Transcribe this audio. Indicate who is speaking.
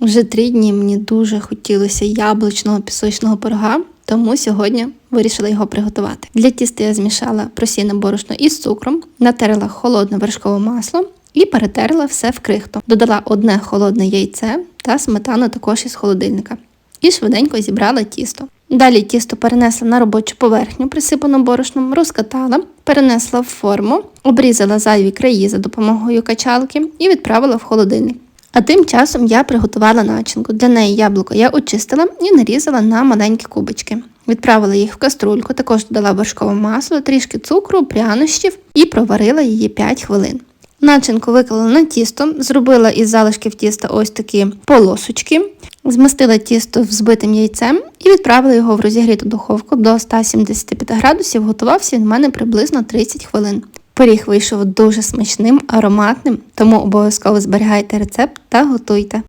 Speaker 1: Вже три дні мені дуже хотілося яблучного пісочного пирога, тому сьогодні вирішила його приготувати. Для тіста я змішала просійне борошно із цукром, натерла холодне вершкове масло і перетерла все в крихту. Додала одне холодне яйце та сметану також із холодильника. І швиденько зібрала тісто. Далі тісто перенесла на робочу поверхню, присипану борошном, розкатала, перенесла в форму, обрізала зайві краї за допомогою качалки і відправила в холодильник. А тим часом я приготувала начинку. Для неї яблуко я очистила і нарізала на маленькі кубочки. Відправила їх в каструльку, також додала вершкове масло, трішки цукру, прянощів і проварила її 5 хвилин. Начинку виклала на тісто, зробила із залишків тіста ось такі полосочки, змастила тісто взбитим яйцем і відправила його в розігріту духовку до 175 градусів. Готувався він в мене приблизно 30 хвилин. Пиріг вийшов дуже смачним, ароматним, тому обов'язково зберігайте рецепт та готуйте.